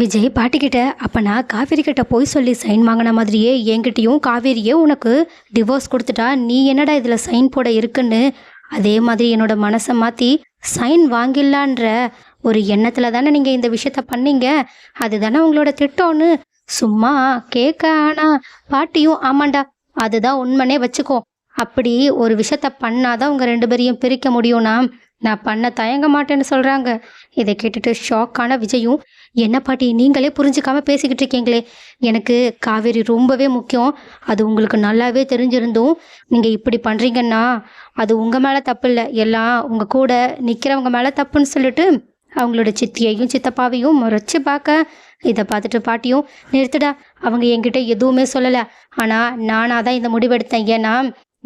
விஜய் பாட்டிக்கிட்ட அப்போ நான் காவேரி கிட்ட போய் சொல்லி சைன் வாங்கின மாதிரியே என்கிட்டையும் காவேரியே உனக்கு டிவோர்ஸ் கொடுத்துட்டா நீ என்னடா இதில் சைன் போட இருக்குன்னு? அதே மாதிரி என்னோட மனசை மாற்றி சைன் வாங்கிடலான்ற ஒரு எண்ணத்தில் தானே நீங்கள் இந்த விஷயத்த பண்ணீங்க? அதுதானே உங்களோட திட்டம்னு. சும்மா கேட்க ஆனா பாட்டியும் ஆமாண்டா அதுதான் உண்மனே வச்சுக்கோ. அப்படி ஒரு விஷயத்த பண்ணாதான் உங்கள் ரெண்டு பேரையும் பிரிக்க முடியும்னா நான் பண்ண தயங்க மாட்டேன்னு சொல்கிறாங்க இதை கேட்டுட்டு ஷாக்கான விஜயும் என்ன பாட்டி நீங்களே புரிஞ்சுக்காம பேசிக்கிட்டு இருக்கீங்களே. எனக்கு காவேரி ரொம்பவே முக்கியம். அது உங்களுக்கு நல்லாவே தெரிஞ்சிருந்தும் நீங்கள் இப்படி பண்ணுறீங்கன்னா அது உங்கள் மேலே தப்பு இல்லை. எல்லாம் உங்கள் கூட நிற்கிறவங்க மேலே தப்புன்னு சொல்லிட்டு அவங்களோட சித்தியையும் சித்தப்பாவையும் முறைச்சி பார்க்க இதை பார்த்துட்டு பாட்டியும் நிறுத்துடா. அவங்க என்கிட்ட எதுவுமே சொல்லலை. ஆனால் நானாக தான் இந்த முடிவெடுத்தேன். ஏன்னா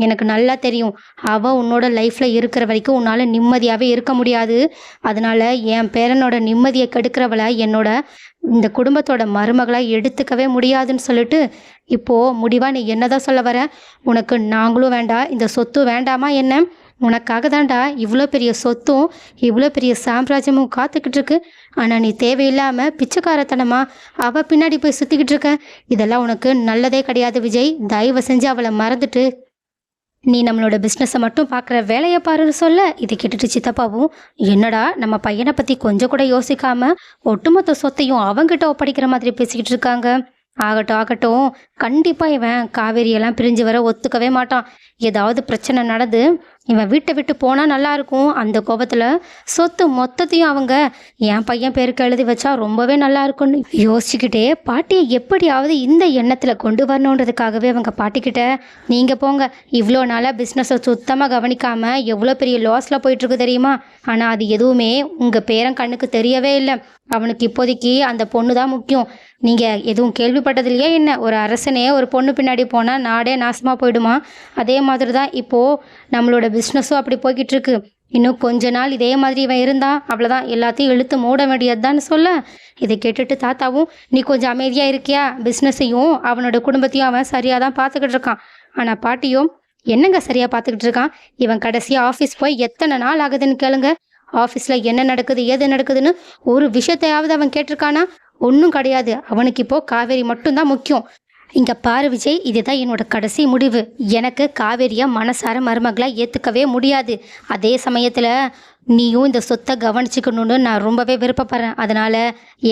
எனக்கு நல்லா தெரியும். அவள் உன்னோட லைஃப்பில் இருக்கிற வரைக்கும் உன்னால் நிம்மதியாகவே இருக்க முடியாது. அதனால என் பேரனோட நிம்மதியை கெடுக்கிறவளை என்னோட இந்த குடும்பத்தோட மருமகளாக எடுத்துக்கவே முடியாதுன்னு சொல்லிட்டு இப்போது முடிவாக நீ என்னதான் சொல்ல வர? உனக்கு நாங்களும் வேண்டாம் இந்த சொத்து வேண்டாமா என்ன? உனக்காக தாண்டா இவ்வளோ பெரிய சொத்தும் இவ்வளோ பெரிய சாம்ராஜ்யமும் காத்துக்கிட்டு இருக்கு. ஆனால் நீ தேவையில்லாமல் பிச்சைக்காரத்தனமா அவள் பின்னாடி போய் சுற்றிக்கிட்டு இருக்க. இதெல்லாம் உனக்கு நல்லதே கிடையாது விஜய். தயவு செஞ்சு அவளை மறந்துட்டு நீ நம்மளோட பிஸ்னஸை மட்டும் பார்க்குற வேலையை பாருன்னு சொல்ல இதை கேட்டுட்டு சித்தப்பாவும் என்னடா நம்ம பையனை பற்றி கொஞ்சம் கூட யோசிக்காம ஒட்டுமொத்த சொத்தையும் அவங்கிட்ட ஒப்படைக்கிற மாதிரி பேசிக்கிட்டு இருக்காங்க. ஆகட்டும் ஆகட்டும் கண்டிப்பாக இவன் காவேரியெல்லாம் பிரிஞ்சு வர ஒத்துக்கவே மாட்டான். ஏதாவது பிரச்சனை நடந்து இவன் வீட்டை விட்டு போனால் நல்லாயிருக்கும் அந்த கோபத்தில் சொத்து மொத்தத்தையும் அவங்க என் பையன் பேருக்கு எழுதி வச்சா ரொம்பவே நல்லா இருக்கும்னு யோசிச்சுக்கிட்டே பாட்டியை எப்படியாவது இந்த எண்ணத்தில் கொண்டு வரணுன்றதுக்காகவே அவங்க பாட்டிக்கிட்ட நீங்கள் போங்க. இவ்வளோ நாளாக பிஸ்னஸை சுத்தமாக கவனிக்காமல் எவ்வளோ பெரிய லாஸில் போயிட்டுருக்கு தெரியுமா? ஆனால் அது எதுவுமே உங்கள் பேரன் கண்ணுக்கு தெரியவே இல்லை. அவனுக்கு இப்போதைக்கு அந்த பொண்ணு தான் முக்கியம். நீங்கள் எதுவும் கேள்விப்பட்டதில்லையா என்ன? ஒரு யோசனையே ஒரு பொண்ணு பின்னாடி போனால் நாடே நாசமாக போயிடுமா? அதே மாதிரி தான் இப்போது நம்மளோட பிஸ்னஸும் அப்படி போய்கிட்டு இருக்கு இன்னும் கொஞ்ச நாள் இதே மாதிரி இவன் இருந்தான் அவ்வளோதான் எல்லாத்தையும் இழுத்து மூட வேண்டியதுதான்னு சொல்ல. இதை கேட்டுட்டு தாத்தாவும் நீ கொஞ்சம் அமைதியாக இருக்கியா? பிஸ்னஸையும் அவனோட குடும்பத்தையும் அவன் சரியாக தான் பார்த்துக்கிட்டு இருக்கான். ஆனால் பாட்டியும் என்னங்க சரியாக பார்த்துக்கிட்டு இருக்கான்? இவன் கடைசியாக ஆஃபீஸ் போய் எத்தனை நாள் ஆகுதுன்னு கேளுங்க. ஆஃபீஸில் என்ன நடக்குது ஏது நடக்குதுன்னு ஒரு விஷயத்தையாவது அவன் கேட்டிருக்கானா? ஒன்றும் கிடையாது. அவனுக்கு இப்போ காவேரி மட்டும்தான் முக்கியம். இங்கே பாரு விஜய் இதுதான் என்னோட கடைசி முடிவு. எனக்கு காவேரியை மனசார மருமகளாக ஏற்றுக்கவே முடியாது. அதே சமயத்தில் நீயும் இந்த சொத்தை கவனிச்சுக்கணும்னு நான் ரொம்பவே விருப்பப்படுறேன். அதனால்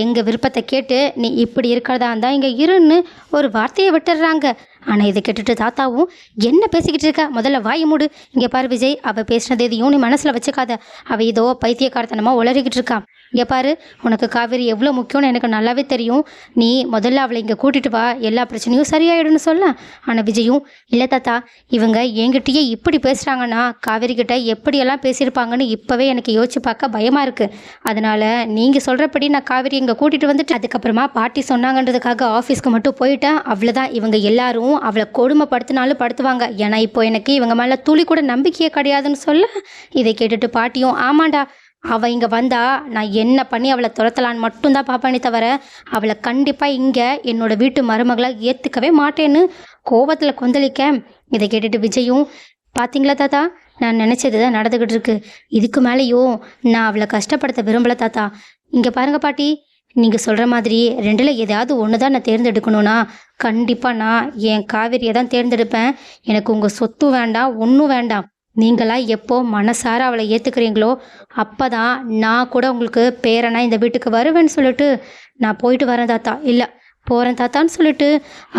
எங்கள் விருப்பத்தை கேட்டு நீ இப்படி இருக்கிறதா இருந்தால் இங்கே இருன்னு ஒரு வார்த்தையை விட்டுடுறாங்க. ஆனால் இதை கேட்டுட்டு தாத்தாவும் என்ன பேசிக்கிட்டு இருக்க? முதல்ல வாய் மூடு. இங்கே பாரு விஜய் அவள் பேசினது எதையும் நீ மனசில் வச்சுக்காத. அவள் ஏதோ பைத்தியக்காரத்தனமாக உளறிக்கிட்டு இருக்கா. இங்கே பாரு உனக்கு காவேரி எவ்வளோ முக்கியம்னு எனக்கு நல்லாவே தெரியும். நீ முதல்ல அவளை இங்கே கூட்டிகிட்டு வா. எல்லா பிரச்சனையும் சரியாயிடும்னு சொல்ல. ஆனால் விஜயும் இல்லை தாத்தா இவங்க என்கிட்டயே இப்படி பேசுகிறாங்கன்னா காவேரி கிட்ட எப்படியெல்லாம் பேசியிருப்பாங்கன்னு இப்போவே எனக்கு யோசிச்சு பார்க்க பயமாக இருக்குது அதனால் நீங்கள் சொல்கிறபடி நான் காவேரி இங்கே கூட்டிகிட்டு வந்துட்டு அதுக்கப்புறமா பாட்டி சொன்னாங்கன்றதுக்காக ஆஃபீஸ்க்கு மட்டும் போயிட்டேன். அவ்வளோதான் இவங்க எல்லாரும் அவளை கொடுமைப்படுத்தினாலும் படுத்துவாங்க. ஏன்னா இப்போ எனக்கு இவங்க மேலே துளி கூட நம்பிக்கையே கிடையாதுன்னு சொல்ல இதை கேட்டுட்டு பாட்டியும் ஆமாண்டா அவள் இங்கே வந்தா நான் என்ன பண்ணி அவளை துரத்தலான்னு மட்டும்தான் பார்ப்பேனே தவிர அவளை கண்டிப்பாக இங்கே என்னோடய வீட்டு மருமகளாக ஏற்றுக்கவே மாட்டேன்னு கோபத்தில் கொந்தளிக்க. இதை கேட்டுட்டு விஜயும் பார்த்தீங்களா தாத்தா? நான் நினச்சது தான் நடந்துக்கிட்டு இருக்கு இதுக்கு மேலேயும் நான் அவளை கஷ்டப்படுத்த விரும்பல தாத்தா. இங்கே பாருங்க பாட்டி நீங்கள் சொல்கிற மாதிரி ரெண்டில் எதாவது ஒன்று தான் நான் தேர்ந்தெடுக்கணும்னா கண்டிப்பாக நான் என் காவேரியை தான் தேர்ந்தெடுப்பேன். எனக்கு உங்கள் சொத்து வேண்டாம் ஒன்றும் வேண்டாம். நீங்களாம் எப்போ மனசார அவளை ஏற்றுக்கிறீங்களோ அப்போ தான் நான் கூட உங்களுக்கு பேரனா இந்த வீட்டுக்கு வருவேன்னு சொல்லிட்டு நான் போயிட்டு வரேன் தாத்தா. இல்லை போகிறேன் தாத்தான்னு சொல்லிட்டு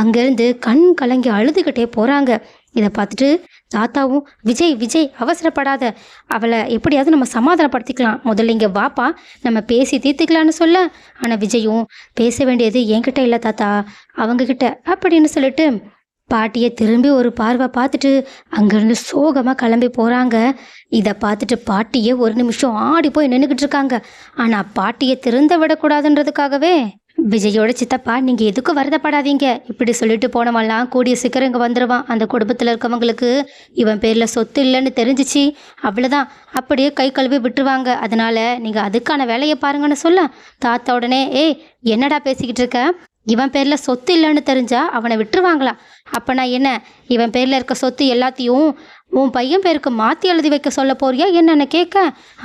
அங்கேருந்து கண் கலங்கி அழுதுகிட்டே போகிறாங்க இதை பார்த்துட்டு தாத்தாவும் விஜய் விஜய் அவசரப்படாத. அவளை எப்படியாவது நம்ம சமாதானப்படுத்திக்கலாம். முதல்ல இங்கே வாப்பா நம்ம பேசி தீர்த்துக்கலான்னு சொல்ல. ஆனால் விஜயும் பேச வேண்டியது என்கிட்ட இல்லை தாத்தா. அவங்கக்கிட்ட அப்படின்னு சொல்லிட்டு பாட்டியை திரும்பி ஒரு பார்வை பார்த்துட்டு அங்கேருந்து சோகமாக கிளம்பி போகிறாங்க இதை பார்த்துட்டு பாட்டியே ஒரு நிமிஷம் ஆடி போய் நின்றுக்கிட்டு இருக்காங்க. ஆனால் பாட்டியை திறந்த விடக்கூடாதுன்றதுக்காகவே விஜயோட சித்தப்பா நீங்கள் எதுக்கும் வருத்தப்படாதீங்க? இப்படி சொல்லிட்டு போனவன்லாம் கூடிய சீக்கிரம் இங்கே வந்துடுவான் அந்த குடும்பத்தில் இருக்கவங்களுக்கு இவன் பேரில் சொத்து இல்லைன்னு தெரிஞ்சிச்சு. அவ்வளோதான் அப்படியே கை கழுவி விட்டுருவாங்க. அதனால நீங்கள் அதுக்கான வேலையை பாருங்கன்னு சொல்ல தாத்தா உடனே ஏய் என்னடா பேசிக்கிட்டு இருக்க? இவன் பேரில் சொத்து இல்லைன்னு தெரிஞ்சா அவனை விட்டுருவாங்களா? அப்போ நான் என்ன இவன் பேரில் இருக்க சொத்து எல்லாத்தையும் உன் பையன் பேருக்கு மாற்றி எழுதி வைக்க சொல்ல போறியா? என்னென்னு கேட்க.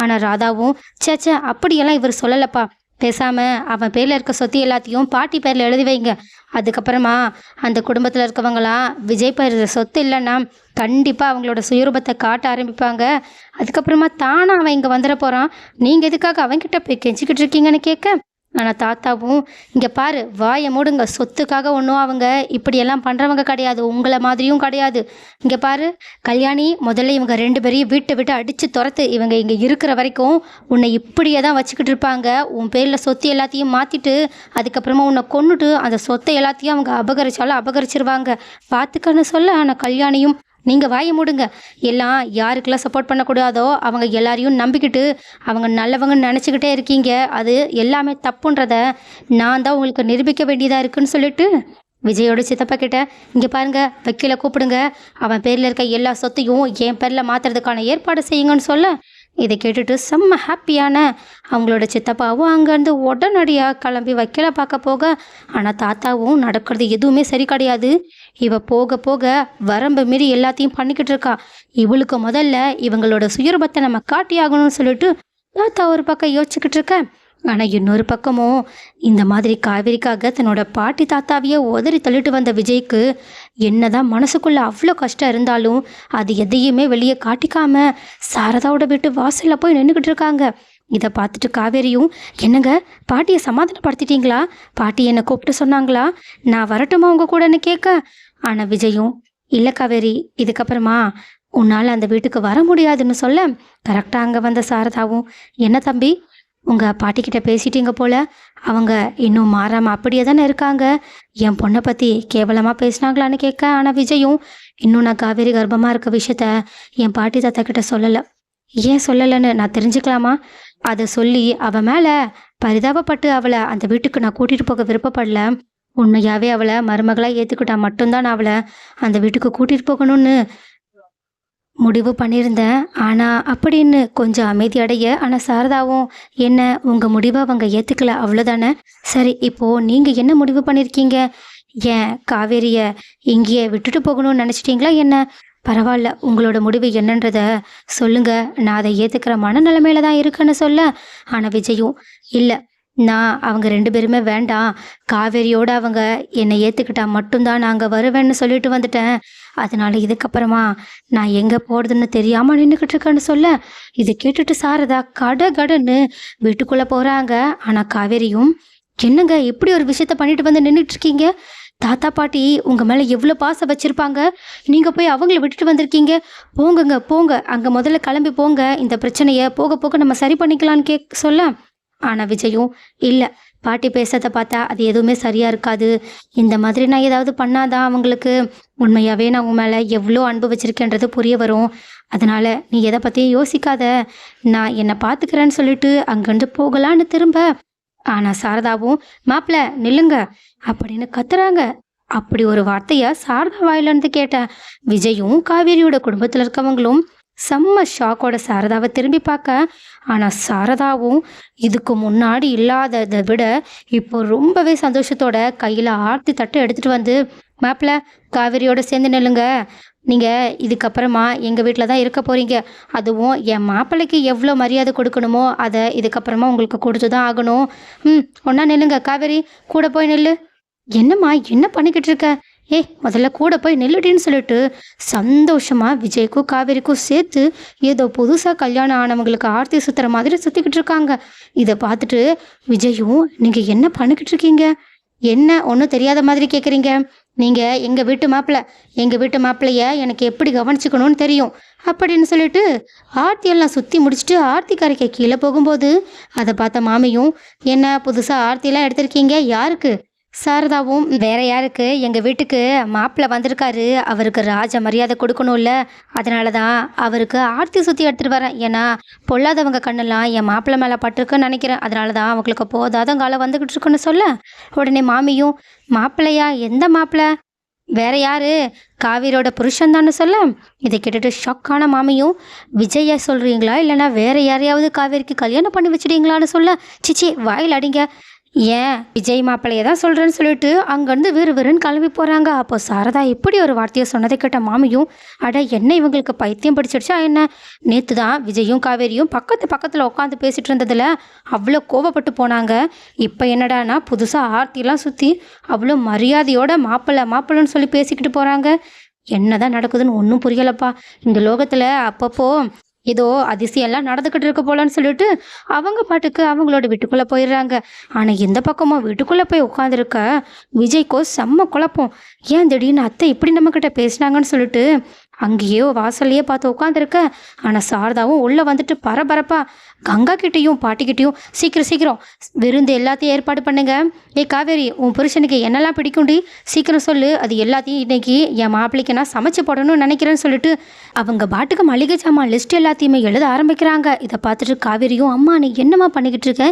ஆனால் ராதாவும் ச்சே அப்படியெல்லாம் இவர் சொல்லலப்பா. பேசாமல் அவன் பேரில் இருக்க சொத்து எல்லாத்தையும் பாட்டி பேரில் எழுதி வைங்க. அதுக்கப்புறமா அந்த குடும்பத்தில் இருக்கவங்களாம் விஜய் பேர் சொத்து இல்லைன்னா கண்டிப்பாக அவங்களோட சுயரூபத்தை காட்ட ஆரம்பிப்பாங்க. அதுக்கப்புறமா தானாக அவன் இங்கே வந்துட போகிறான் நீங்கள் எதுக்காக அவன்கிட்ட போய் கெஞ்சிக்கிட்டு இருக்கீங்கன்னு கேட்க ஆனால் தாத்தாவும் இங்கே பாரு வாயை மூடுங்க சொத்துக்காக ஒன்றும் அவங்க இப்படியெல்லாம் பண்ணுறவங்க கிடையாது உங்களை மாதிரியும் கிடையாது. இங்கே பாரு கல்யாணி முதல்ல இவங்க ரெண்டு பேரையும் வீட்டை விட்டு அடித்து துரத்து. இவங்க இங்கே இருக்கிற வரைக்கும் உன்னை இப்படியே தான் வச்சுக்கிட்டு இருப்பாங்க. உன் பேரில் சொத்து எல்லாத்தையும் மாற்றிட்டு அதுக்கப்புறமா உன்னை கொன்னுட்டு அந்த சொத்தை எல்லாத்தையும் அவங்க அபகரிச்சாலும் அபகரிச்சிருவாங்க. பார்த்துக்கன்னு சொல்ல ஆனால் கல்யாணியும் நீங்கள் வாயை மூடுங்க. எல்லாம் யாருக்கெல்லாம் சப்போர்ட் பண்ணக்கூடாதோ அவங்க எல்லாரையும் நம்பிக்கிட்டு அவங்க நல்லவங்கன்னு நினச்சிக்கிட்டே இருக்கீங்க. அது எல்லாமே தப்புன்றத நான் தான் உங்களுக்கு நிரூபிக்க வேண்டியதாக இருக்குன்னு சொல்லிட்டு விஜயோட சித்தப்பா கிட்ட இங்கே பாருங்க வக்கீல கூப்பிடுங்க. அவன் பேரில் இருக்க எல்லா சொத்தையும் என் பேரில் மாற்றுறதுக்கான ஏற்பாடு செய்யுங்கன்னு சொல்ல இதை கேட்டுட்டு செம்ம ஹாப்பியான அவங்களோட சித்தப்பாவும் அங்கேருந்து உடனடியாக கிளம்பி வக்கீலை பார்க்க போக ஆனால் தாத்தாவும் நடக்கிறது எதுவுமே சரி கிடையாது. இவ போக போக வரம்பு மீறி எல்லாத்தையும் பண்ணிக்கிட்டு இருக்கா. இவளுக்கு முதல்ல இவங்களோட சுயரூபத்தை நம்ம காட்டியாகணும்னு சொல்லிட்டு தாத்தா ஒரு பக்கம் யோசிச்சுக்கிட்டு இருக்க. ஆனால் இன்னொரு பக்கமும் இந்த மாதிரி காவேரிக்காக தன்னோட பாட்டி தாத்தாவையே உதறி தள்ளிட்டு வந்த விஜய்க்கு என்னதான் மனசுக்குள்ள அவ்வளோ கஷ்டம் இருந்தாலும் அது எதையுமே வெளியே காட்டிக்காம சாரதாவோட வீட்டு வாசலில் போய் நின்றுக்கிட்டு இருக்காங்க. இதை பார்த்துட்டு காவேரியும் என்னங்க? பாட்டியை சமாதானப்படுத்திட்டீங்களா? பாட்டி என்னை கூப்பிட்டு சொன்னாங்களா? நான் வரட்டுமா உங்க கூடன்னு கேட்க? ஆனால் விஜயும் இல்லை காவேரி இதுக்கப்புறமா உன்னால் அந்த வீட்டுக்கு வர முடியாதுன்னு சொல்ல கரெக்டாக அங்கே வந்த சாரதாவும் என்ன தம்பி உங்கள் பாட்டிக்கிட்ட பேசிட்டீங்க போல அவங்க இன்னும் மாறாமல் அப்படியே தானே இருக்காங்க? என் பொண்ணை பற்றி கேவலமாக பேசினாங்களான்னு கேட்க? ஆனால் விஜயும் இன்னும் நான் காவேரி கர்ப்பமாக இருக்க விஷயத்த என் பாட்டி தாத்தா கிட்ட சொல்லலை. ஏன் சொல்லலைன்னு நான் தெரிஞ்சுக்கலாமா? அதை சொல்லி அவள் மேலே பரிதாபப்பட்டு அவளை அந்த வீட்டுக்கு நான் கூட்டிகிட்டு போக விருப்பப்படல. உண்மையாகவே அவளை மருமகளாக ஏற்றுக்கிட்டா மட்டும்தான் நான் அவளை அந்த வீட்டுக்கு கூட்டிகிட்டு போகணும்னு முடிவு பண்ணியிருந்தேன். ஆனால் அப்படின்னு கொஞ்சம் அமைதி அடைய ஆனால் சாரதாவும் என்ன உங்கள் முடிவை அவங்க ஏற்றுக்கல அவ்வளோதானே சரி இப்போது நீங்கள் என்ன முடிவு பண்ணியிருக்கீங்க ஏன் காவேரியை இங்கேயே விட்டுட்டு போகணும்னு நினச்சிட்டிங்களா என்ன? பரவாயில்ல உங்களோட முடிவு என்னன்றத சொல்லுங்க. நான் அதை ஏற்றுக்கிற மனநிலைமையில தான் இருக்குன்னு சொல்ல. ஆனால் விஜயும் இல்லை நான் அவங்க ரெண்டு பேருமே வேண்டாம். காவேரியோட அவங்க என்னை ஏற்றுக்கிட்டா மட்டும்தான் நாங்கள் வருவேன்னு சொல்லிட்டு வந்துட்டேன். அதனால இதுக்கப்புறமா நான் எங்கே போகிறதுன்னு தெரியாமல் நின்றுக்கிட்டு இருக்கேன்னு சொல்ல. இதை கேட்டுட்டு சாரதா கட கடன்னு வீட்டுக்குள்ளே போகிறாங்க ஆனால் காவேரியும் என்னங்க இப்படி ஒரு விஷயத்த பண்ணிட்டு வந்து நின்றுட்டு இருக்கீங்க? தாத்தா பாட்டி உங்கள் மேலே எவ்வளோ பாசம் வச்சுருப்பாங்க? நீங்கள் போய் அவங்கள விட்டுட்டு வந்திருக்கீங்க. போங்கங்க போங்க. அங்கே முதல்ல கிளம்பி போங்க. இந்த பிரச்சனையை போக போக நம்ம சரி பண்ணிக்கலான்னு கேக் சொல்ல. ஆனால் விஜயும் இல்லை. பாட்டி பேசுறத பார்த்தா அது எதுவுமே சரியாக இருக்காது. இந்த மாதிரி நான் ஏதாவது பண்ணாதான் அவங்களுக்கு உண்மையாகவே நான் உன் மேலே எவ்வளோ அன்பு வச்சுருக்கேன்றது புரிய வரும். அதனால் நீ எதை பற்றியும் யோசிக்காத. நான் என்னை பார்த்துக்கிறேன்னு சொல்லிட்டு அங்கேருந்து போகலான்னு திரும்ப. ஆனால் சாரதாவும் மாப்பிள்ள நில்லுங்க அப்படின்னு கத்துறாங்க. அப்படி ஒரு வார்த்தையை சாரதா வாயிலிருந்து கேட்ட விஜயும் காவேரியோட குடும்பத்தில் இருக்கவங்களும் செம்ம ஷாக்கோட சாரதாவை திரும்பி பார்க்க ஆனால் சாரதாவும் இதுக்கு முன்னாடி இல்லாததை விட இப்போ ரொம்பவே சந்தோஷத்தோட கையில் ஆர்த்தி தட்டு எடுத்துகிட்டு வந்து மாப்பிள்ள காவேரியோட சேர்ந்து நில்லுங்க. நீங்கள் இதுக்கப்புறமா எங்கள் வீட்டில் தான் இருக்க போகிறீங்க அதுவும் என் மாப்பிள்ளைக்கு எவ்வளோ மரியாதை கொடுக்கணுமோ அதை இதுக்கப்புறமா உங்களுக்கு கொடுத்து தான் ஆகணும். ம் ஒன்றா நில்லுங்க. காவேரி கூட போய் நில்லு. என்னம்மா என்ன பண்ணிக்கிட்டு இருக்க? ஏய் முதல்ல கூட போய் நில்லுடின்னு சொல்லிட்டு சந்தோஷமாக விஜய்க்கும் காவேரிக்கும் சேர்த்து ஏதோ புதுசாக கல்யாணம் ஆனவங்களுக்கு ஆர்த்தி சுத்துற மாதிரி சுற்றிக்கிட்டு இருக்காங்க. இதை பார்த்துட்டு விஜயும் நீங்கள் என்ன பண்ணிக்கிட்டு இருக்கீங்க? என்ன ஒன்றும் தெரியாத மாதிரி கேட்குறீங்க நீங்கள் எங்கள் வீட்டு மாப்பிள்ளை எங்கள் வீட்டு மாப்பிள்ளைய எனக்கு எப்படி கவனிச்சுக்கணும்னு தெரியும். அப்படின்னு சொல்லிட்டு ஆர்த்தி எல்லாம் சுற்றி முடிச்சுட்டு ஆர்த்தி கரைக்கு கீழே போகும்போது அதை பார்த்த மாமியும் என்ன புதுசாக ஆர்த்தியெல்லாம் எடுத்திருக்கீங்க? யாருக்கு? சாரதாவும் வேற யாருக்கு? எங்கள் வீட்டுக்கு மாப்பிள்ளை வந்திருக்காரு. அவருக்கு ராஜ மரியாதை கொடுக்கணும்ல. அதனால தான் அவருக்கு ஆர்த்தி சுற்றி எடுத்துகிட்டு வரேன். ஏன்னா பொல்லாதவங்க கண்ணெல்லாம் என் மாப்பிள்ளை மேலே பட்டிருக்குன்னு நினைக்கிறேன். அதனால தான் அவங்களுக்கு போதாத காலம் வந்துக்கிட்டு இருக்குன்னு சொல்ல. உடனே மாமியும் மாப்பிள்ளையா? எந்த மாப்பிள்ளை? வேற யாரு? காவிரியோட புருஷன் தானே சொல்ல. இதை கேட்டுட்டு ஷாக்கான மாமியும் விஜய சொல்கிறீங்களா இல்லைனா வேற யாரையாவது காவேரிக்கு கல்யாணம் பண்ணி வச்சிட்டீங்களான்னு சொல்ல. சிச்சி வாயில் அடிங்க. ஏன்? விஜய் மாப்பிள்ளைய தான் சொல்கிறேன்னு சொல்லிட்டு அங்கேருந்து விறு விறுன்னு கிளம்பி போகிறாங்க அப்போ சாரதா இப்படி ஒரு வார்த்தையை சொன்னதை கேட்ட மாமியும் அட என்ன இவங்களுக்கு பைத்தியம் பிடிச்சிடுச்சா என்ன? நேற்று தான் விஜயும் காவேரியும் பக்கத்து பக்கத்தில் உட்காந்து பேசிகிட்டு இருந்ததில் அவ்வளோ கோவப்பட்டு போனாங்க. இப்போ என்னடானா புதுசாக ஆர்த்திலாம் சுற்றி அவ்வளோ மரியாதையோட மாப்பிள்ளை மாப்பிள்ளைன்னு சொல்லி பேசிக்கிட்டு போகிறாங்க என்னதான் நடக்குதுன்னு ஒன்றும் புரியலப்பா. இந்த லோகத்தில் அப்பப்போ ஏதோ அதிசயம்லாம் நடந்துக்கிட்டு இருக்க போலன்னு சொல்லிட்டு அவங்க பாட்டுக்கு அவங்களோட வீட்டுக்குள்ளே போயிடுறாங்க. ஆனால் எந்த பக்கமும் வீட்டுக்குள்ளே போய் உட்காந்துருக்க விஜய்க்கோ செம்ம குழப்பம். ஏன் திடீர்னு அத்தை இப்படி நம்மக்கிட்ட பேசினாங்கன்னு சொல்லிட்டு அங்கேயோ வாசல்லையே பார்த்து உட்காந்துருக்க ஆனால் சாரதாவும் உள்ளே வந்துட்டு பரபரப்பா கங்கா கிட்டேயும் பாட்டிக்கிட்டேயும் சீக்கிரம் சீக்கிரம் விருந்து எல்லாத்தையும் ஏற்பாடு பண்ணுங்க. ஏ காவேரி உன் புருஷனுக்கு என்னெல்லாம் பிடிக்கும்டி? சீக்கிரம் சொல்லு. அது எல்லாத்தையும் இன்னைக்கு என் மாப்பிள்ளைக்கு நான் சமைச்சு போடணும்னு நினைக்கிறேன்னு சொல்லிட்டு அவங்க பாட்டுக்கு மளிகை சாமான் லிஸ்ட் எல்லாத்தையுமே எழுத ஆரம்பிக்கிறாங்க. இதை பார்த்துட்டு காவேரியும் அம்மா நீ என்னம்மா பண்ணிக்கிட்டு இருக்க?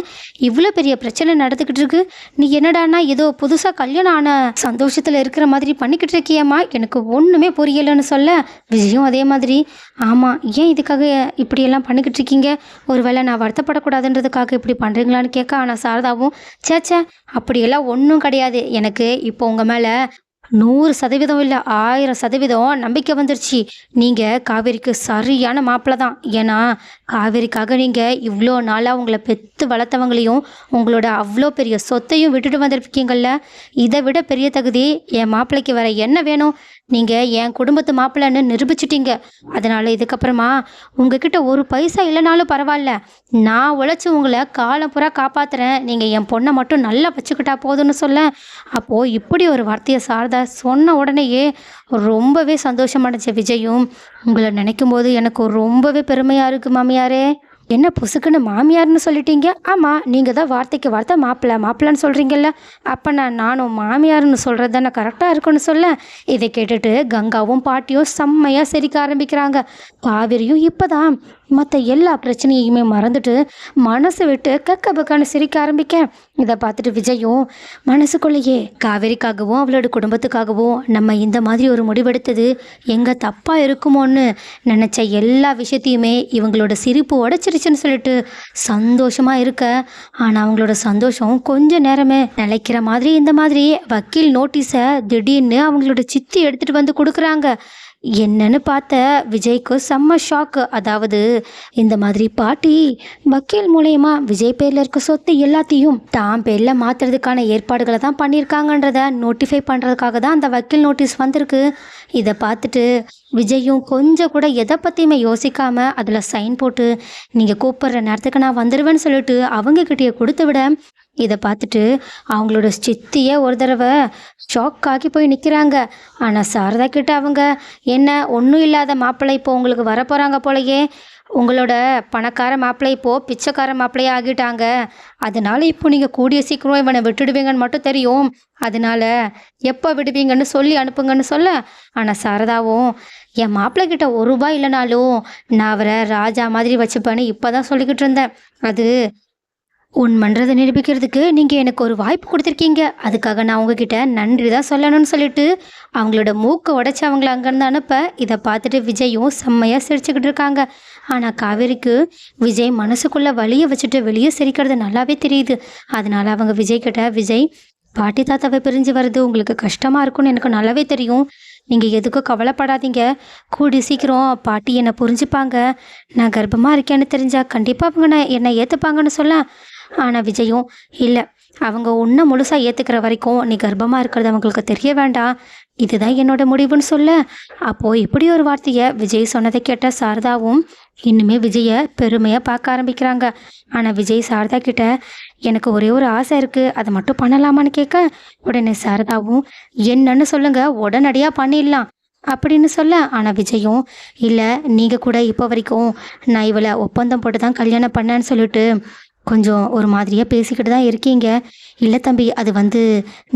இவ்வளோ பெரிய பிரச்சனை நடந்துக்கிட்டு இருக்கு. நீ என்னடானா ஏதோ புதுசாக கல்யாணம் ஆன சந்தோஷத்தில் இருக்கிற மாதிரி பண்ணிக்கிட்டு இருக்கியம்மா. எனக்கு ஒன்றுமே புரியலைன்னு சொல்ல. விஜயும் அதே மாதிரி ஆமாம் ஏன் இதுக்காக இப்படியெல்லாம் பண்ணிக்கிட்டு இருக்கீங்க ஒருவேளை நான் வருத்தப்படக்கூடாதுன்றதுக்காக இப்படி பண்ணுறீங்களான்னு கேட்க ஆனால் சாரதாவும் சேச்சே அப்படியெல்லாம் ஒன்றும் கிடையாது. எனக்கு இப்போ உங்கள் மேலே நூறு சதவீதம் இல்லை ஆயிரம் சதவீதம் நம்பிக்கை வந்துருச்சு. நீங்கள் காவேரிக்கு சரியான மாப்பிள்ளை தான். ஏன்னா காவேரிக்காக நீங்கள் இவ்வளோ நாளாக உங்களை பெற்று வளர்த்தவங்களையும் உங்களோட அவ்வளோ பெரிய சொத்தையும் விட்டுட்டு வந்திருக்கீங்கள்ல இதை விட பெரிய தகுதி என் மாப்பிள்ளைக்கு வர என்ன வேணும்? நீங்கள் என் குடும்பத்து மாப்பிள்ளைன்னு நிரூபிச்சிட்டீங்க. அதனால் இதுக்கப்புறமா உங்ககிட்ட ஒரு பைசா இல்லைனாலும் பரவாயில்ல. நான் உழைச்சி உங்களை காலம் புறா காப்பாத்துறேன். நீங்கள் என் பொண்ணை மட்டும் நல்லா வச்சுக்கிட்டா போதும்னு சொல்ல அப்போது இப்படி ஒரு வார்த்தையை சாரதா சொன்ன உடனேயே ரொம்பவே சந்தோஷமடைஞ்ச விஜயும் உங்களை நினைக்கும் போது எனக்கு ரொம்பவே பெருமையாக இருக்குது மாமியாரே. என்ன புசுக்குன்னு மாமியார்னு சொல்லிட்டீங்க? ஆமாம் நீங்கள் தான் வார்த்தைக்கு வார்த்தை மாப்பிள்ளை மாப்பிள்ளைன்னு சொல்கிறீங்கல்ல அப்போ நான் நானும் மாமியார்னு சொல்கிறது தானே கரெக்டாக இருக்குன்னு சொல்ல? இதை கேட்டுட்டு கங்காவும் பாட்டியும் செம்மையாக சிரிக்க ஆரம்பிக்கிறாங்க. காவிரியும் இப்போ தான் மற்ற எல்லா பிரச்சனையுமே மறந்துட்டு மனசு விட்டு கக்க பக்கான்னு சிரிக்க ஆரம்பிக்க. இதை பார்த்துட்டு விஜயும் மனசுக்குள்ளேயே காவேரிக்காகவும் அவளோட குடும்பத்துக்காகவும் நம்ம இந்த மாதிரி ஒரு முடிவெடுத்தது எங்கே தப்பாக இருக்குமோன்னு நினச்ச எல்லா விஷயத்தையுமே இவங்களோட சிரிப்பு உடச்சிருச்சுன்னு சொல்லிட்டு சந்தோஷமாக இருக்க. ஆனால் அவங்களோட சந்தோஷம் கொஞ்ச நேரமே நிலைக்கிற மாதிரி இந்த மாதிரி வக்கீல் நோட்டீஸை திடீர்னு அவங்களோட சித்தி எடுத்துகிட்டு வந்து கொடுக்குறாங்க. என்னன்னு பார்த்த விஜய்க்கு செம்ம ஷாக்கு அதாவது இந்த மாதிரி பாட்டி வக்கீல் மூலயமா விஜய் பேரில் இருக்க சொத்து எல்லாத்தையும் தான் பேரில் மாற்றுறதுக்கான ஏற்பாடுகளை தான் பண்ணியிருக்காங்கன்றத நோட்டிஃபை பண்ணுறதுக்காக தான் அந்த வக்கீல் நோட்டீஸ் வந்திருக்கு. இதை பார்த்துட்டு விஜயும் கொஞ்சம் கூட எதை பற்றியுமே யோசிக்காமல் அதில் சைன் போட்டு நீங்கள் கூப்பிட்ற நேரத்துக்கு நான் வந்துடுவேன்னு சொல்லிட்டு அவங்கக்கிட்டேயே கொடுத்து விட இதை பார்த்துட்டு அவங்களோட சித்தியே ஒரு தடவை ஷாக் ஆக்கி போய் நிற்கிறாங்க ஆனால் சாரதா கிட்ட அவங்க என்ன ஒன்றும் இல்லாத மாப்பிள்ளை இப்போ உங்களுக்கு வரப்போகிறாங்க போலயே. உங்களோட பணக்கார மாப்பிள்ளை இப்போது பிச்சைக்கார மாப்பிள்ளையே ஆகிட்டாங்க. அதனால இப்போ நீங்கள் கூடிய சீக்கிரம் இவனை விட்டுடுவீங்கன்னு மட்டும் தெரியும். அதனால எப்போ விடுவீங்கன்னு சொல்லி அனுப்புங்கன்னு சொல்ல. ஆனால் சாரதாவும் என் மாப்பிள்ளை கிட்ட ஒரு ரூபாய் இல்லைனாலும் நான் அவரை ராஜா மாதிரி வச்சுப்பேன்னு இப்போ தான் சொல்லிக்கிட்டு இருந்தேன். அது உண்மன்றதை நிரூபிக்கிறதுக்கு நீங்கள் எனக்கு ஒரு வாய்ப்பு கொடுத்துருக்கீங்க. அதுக்காக நான் உங்ககிட்ட நன்றி தான் சொல்லணும்னு சொல்லிட்டு அவங்களோட மூக்கை உடச்சி அவங்கள அங்கேருந்து அனுப்ப இதை பார்த்துட்டு விஜயும் செம்மையாக சிரிச்சுக்கிட்டு இருக்காங்க. ஆனால் காவேரிக்கு விஜய் மனசுக்குள்ளே வழியை வச்சுட்டு வெளியே சிரிக்கிறது நல்லாவே தெரியுது. அதனால் அவங்க விஜய் கிட்ட விஜய் பாட்டி தாத்தாவை பிரிஞ்சு வர்றது உங்களுக்கு கஷ்டமாக இருக்கும்னு எனக்கு நல்லாவே தெரியும். நீங்கள் எதுக்கும் கவலைப்படாதீங்க. கூடி சீக்கிரம் பாட்டி என்னை புரிஞ்சுப்பாங்க. நான் கர்ப்பமாக இருக்கேன்னு தெரிஞ்சால் கண்டிப்பாக அவங்க நான் என்னை ஏற்றுப்பாங்கன்னு சொல்ல ஆனால் விஜயும் இல்லை அவங்க உன்னை முழுசாக ஏற்றுக்கிற வரைக்கும் நீ கர்ப்பமாக இருக்கிறது அவங்களுக்கு தெரிய வேண்டாம். இதுதான் என்னோட முடிவுன்னு சொல்ல. அப்போது இப்படி ஒரு வார்த்தையை விஜய் சொன்னதை கேட்ட சாரதாவும் இன்னுமே விஜயை பெருமையாக பார்க்க ஆரம்பிக்கிறாங்க. ஆனால் விஜய் சாரதா கிட்ட எனக்கு ஒரே ஒரு ஆசை இருக்குது அதை மட்டும் பண்ணலாமான்னு கேட்க உடனே சாரதாவும் என்னன்னு சொல்லுங்க உடனடியாக பண்ணிடலாம். அப்படின்னு சொல்ல ஆனால் விஜயும் இல்லை நீங்கள் கூட இப்போ வரைக்கும் நான் இவளை ஒப்பந்தம் போட்டு தான் கல்யாணம் பண்ணேன்னு சொல்லிட்டு கொஞ்சம் ஒரு மாதிரியாக பேசிக்கிட்டு தான் இருக்கீங்க. இல்லை தம்பி அது வந்து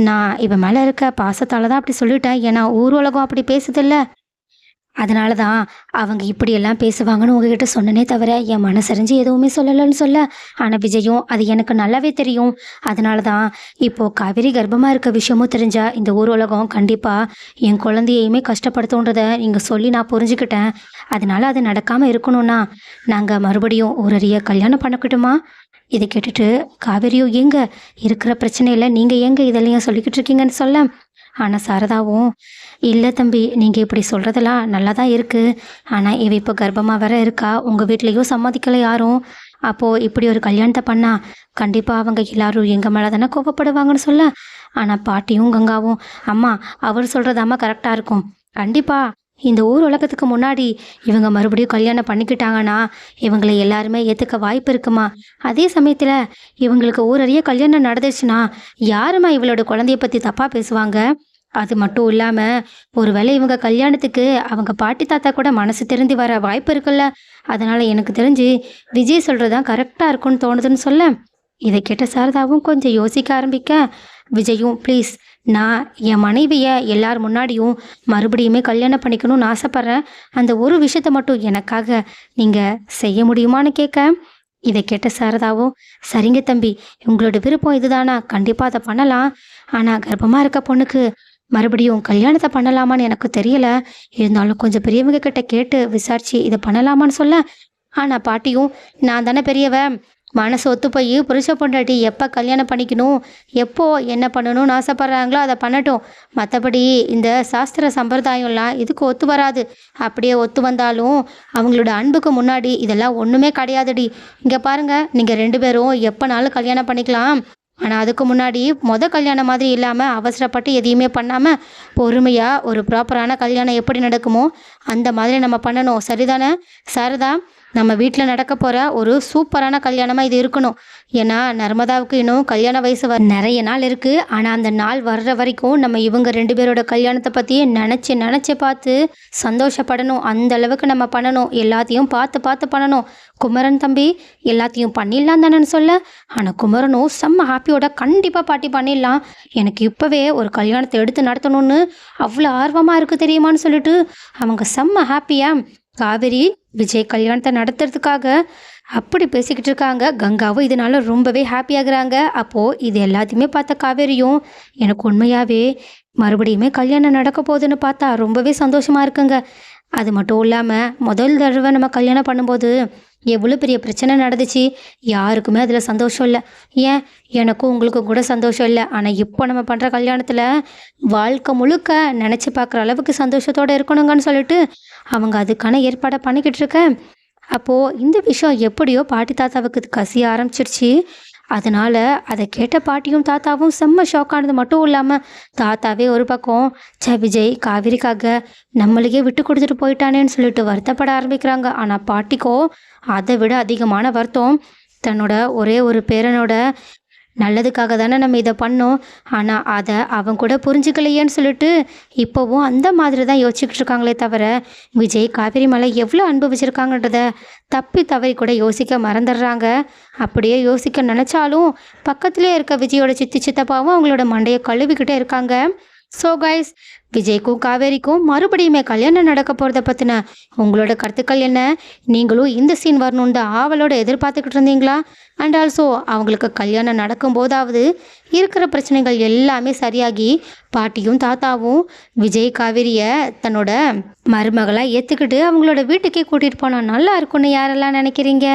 நான் இவன் மேலே இருக்க பாசத்தால் தான் அப்படி சொல்லிட்டேன். ஏன்னா ஊர் உலகம் அப்படி பேசுதில்ல அதனால தான் அவங்க இப்படியெல்லாம் பேசுவாங்கன்னு உங்ககிட்ட சொன்னனே தவிர என் மனசறிஞ்சு எதுவுமே சொல்லலைன்னு சொல்ல. ஆனால் விஜயும் அது எனக்கு நல்லாவே தெரியும். அதனால தான் இப்போது காவேரி கர்ப்பமாக இருக்க விஷயமும் தெரிஞ்சா இந்த ஊர் உலகம் கண்டிப்பாக என் குழந்தையுமே கஷ்டப்படுத்துன்றதை நீங்கள் சொல்லி நான் புரிஞ்சுக்கிட்டேன். அதனால அது நடக்காமல் இருக்கணும்னா நாங்கள் மறுபடியும் ஒரு அரிய கல்யாணம் பண்ணக்கட்டுமா? இதை கேட்டுட்டு காவேரியோ எங்க இருக்கிற பிரச்சனையில் நீங்கள் எங்க இதெல்லாம் சொல்லிக்கிட்டு இருக்கீங்கன்னு சொல்ல? ஆனால் சாரதாவும் இல்லை தம்பி நீங்கள் இப்படி சொல்கிறதெல்லாம் நல்லா தான் இருக்குது ஆனால் இவ இப்போ கர்ப்பமாக வேற இருக்கா? உங்கள் வீட்லேயும் சம்மதிக்கலை யாரும். அப்போது இப்படி ஒரு கல்யாணத்தை பண்ணா கண்டிப்பாக அவங்க எல்லாரும் எங்கள் மேலே தானே கோபப்படுவாங்கன்னு சொல்ல? ஆனால் பாட்டியும் கங்காவும் அம்மா அவர் சொல்கிறது கரெக்டாக இருக்கும். கண்டிப்பாக இந்த ஊர் உலகத்துக்கு முன்னாடி இவங்க மறுபடியும் கல்யாணம் பண்ணிக்கிட்டாங்கன்னா இவங்களை எல்லாருமே ஏற்றுக்க வாய்ப்பு இருக்குமா? அதே சமயத்தில் இவங்களுக்கு ஊரறிய கல்யாணம் நடந்துச்சுன்னா யாரும்மா இவளோட குழந்தைய பற்றி தப்பாக பேசுவாங்க? அது மட்டும் இல்லாமல் ஒருவேளை இவங்க கல்யாணத்துக்கு அவங்க பாட்டி தாத்தா கூட மனசு திருந்தி வர வாய்ப்பு இருக்குல்ல? அதனால் எனக்கு தெரிஞ்சு விஜய் சொல்கிறது தான் கரெக்டாக இருக்கும்னு தோணுதுன்னு சொல்ல இதை கேட்ட சாரதாவும் கொஞ்சம் யோசிக்க ஆரம்பிக்க விஜயும் ப்ளீஸ் நான் என் மனைவியை எல்லார் முன்னாடியும் மறுபடியுமே கல்யாணம் பண்ணிக்கணும்னு ஆசைப்பட்றேன். அந்த ஒரு விஷயத்த மட்டும் எனக்காக நீங்கள் செய்ய முடியுமான்னு கேட்க இதை கேட்ட சாரதாவும் சரிங்க தம்பி உங்களோட விருப்பம் இதுதானா கண்டிப்பாக அதை பண்ணலாம். ஆனால் கர்ப்பமாக இருக்க பொண்ணுக்கு மறுபடியும் கல்யாணத்தை பண்ணலாமான்னு எனக்கு தெரியல. இருந்தாலும் கொஞ்சம் பெரியவங்க கிட்ட கேட்டு விசாரிச்சு இதை பண்ணலாமான்னு சொல்ல. ஆனால் பாட்டியும் நான் தானே பெரியவன். மனசு ஒத்து போய் புருஷ பொண்டாட்டி எப்போ கல்யாணம் பண்ணிக்கணும்? எப்போ என்ன பண்ணணும்னு ஆசைப்பட்றாங்களோ அதை பண்ணட்டும். மற்றபடி இந்த சாஸ்திர சம்பிரதாயம்லாம் இதுக்கு ஒத்து வராது. அப்படியே ஒத்து வந்தாலும் அவங்களோட அன்புக்கு முன்னாடி இதெல்லாம் ஒன்றுமே கிடையாதுடி. இங்கே பாருங்கள் நீங்கள் ரெண்டு பேரும் எப்போனாலும் கல்யாணம் பண்ணிக்கலாம். ஆனால் அதுக்கு முன்னாடி மொதல் கல்யாணம் மாதிரி இல்லாமல் அவசரப்பட்டு எதையுமே பண்ணாமல் பொறுமையாக ஒரு ப்ராப்பரான கல்யாணம் எப்படி நடக்குமோ அந்த மாதிரி நம்ம பண்ணணும். சரிதானே? சரிதா நம்ம வீட்டில் நடக்க போகிற ஒரு சூப்பரான கல்யாணமாக இது இருக்கணும். ஏன்னா நர்மதாவுக்கு இன்னும் கல்யாண வயசு வர நிறைய நாள் இருக்குது ஆனால் அந்த நாள் வர்ற வரைக்கும் நம்ம இவங்க ரெண்டு பேரோட கல்யாணத்தை பற்றி நினச்சி நினச்சி பார்த்து சந்தோஷப்படணும். அந்த அளவுக்கு நம்ம பண்ணணும். எல்லாத்தையும் பார்த்து பார்த்து பண்ணணும். குமரன் தம்பி எல்லாத்தையும் பண்ணிடலாம் தானேன்னு சொல்ல? ஆனால் குமரனும் செம்ம ஹாப்பியோட கண்டிப்பாக பாட்டி பண்ணிடலாம். எனக்கு இப்போவே ஒரு கல்யாணத்தை எடுத்து நடத்தணும்னு அவ்வளோ ஆர்வமாக இருக்குது தெரியுமான்னு சொல்லிட்டு அவங்க செம்ம ஹாப்பியாக காவேரி விஜய் கல்யாணத்தை நடத்துறதுக்காக அப்படி பேசிக்கிட்டு இருக்காங்க. கங்காவும் இதனால ரொம்பவே ஹாப்பியாகிறாங்க அப்போது இது எல்லாத்தையுமே பார்த்த காவேரியும் எனக்கு உண்மையாகவே மறுபடியுமே கல்யாணம் நடக்க போகுதுன்னு பார்த்தா ரொம்பவே சந்தோஷமாக இருக்குங்க. அது மட்டும் இல்லாமல் முதல் தடவை நம்ம கல்யாணம் பண்ணும்போது எவ்வளோ பெரிய பிரச்சனை நடந்துச்சு. யாருக்குமே அதில் சந்தோஷம் இல்லை. ஏன்? எனக்கும் உங்களுக்கும் கூட சந்தோஷம் இல்லை. ஆனால் இப்போ நம்ம பண்ணுற கல்யாணத்தில் வாழ்க்கை முழுக்க நினச்சி பார்க்குற அளவுக்கு சந்தோஷத்தோடு இருக்கணுங்கன்னு சொல்லிட்டு அவங்க அதுக்கான ஏற்பாடை பண்ணிக்கிட்டு இருக்கேன். அப்போது இந்த விஷயம் எப்படியோ பாட்டி தாத்தாவுக்கு கசிய ஆரம்பிச்சிருச்சு. அதனால் அதை கேட்ட பாட்டியும் தாத்தாவும் செம்ம ஷாக் ஆனது. மட்டும் இல்லாமல் தாத்தாவே ஒரு பக்கம் ச விஜய் காவிரிக்காக நம்மளுக்கே விட்டு கொடுத்துட்டு போயிட்டானேன்னு சொல்லிட்டு வருத்தப்பட ஆரம்பிக்கிறாங்க. ஆனால் பாட்டிக்கோ அதை விட அதிகமான வருத்தம் தன்னோட ஒரே ஒரு பேரனோட நல்லதுக்காக தானே நம்ம இதை பண்ணோம். ஆனால் அதை அவன் கூட புரிஞ்சுக்கலையேன்னு சொல்லிட்டு இப்போவும் அந்த மாதிரி தான் யோசிச்சுக்கிட்டு இருக்காங்களே தவிர விஜய் காவேரி மலை எவ்வளோ அனுபவிச்சிருக்காங்கன்றத தப்பி தவறி கூட யோசிக்க மறந்துடுறாங்க. அப்படியே யோசிக்க நினச்சாலும் பக்கத்துலேயே இருக்க விஜயோட சித்தி சித்தப்பாவும் அவங்களோட மண்டையை கழுவிக்கிட்டே இருக்காங்க. ஸோ கைஸ் விஜய்க்கும் காவேரிக்கும் மறுபடியுமே கல்யாணம் நடக்க போகிறத பற்றின உங்களோட கருத்துக்கள் என்ன? நீங்களும் இந்த சீன் வரணுன்ற ஆவலோட எதிர்பார்த்துக்கிட்டு இருந்தீங்களா? அண்ட் ஆல்சோ அவங்களுக்கு கல்யாணம் நடக்கும் போதாவது இருக்கிற பிரச்சனைகள் எல்லாமே சரியாகி பாட்டியும் தாத்தாவும் விஜய் காவேரியை தன்னோட மருமகளாக ஏற்றுக்கிட்டு அவங்களோட வீட்டுக்கே கூட்டிகிட்டு போனால் நல்லா இருக்கும்னு யாரெல்லாம் நினைக்கிறீங்க?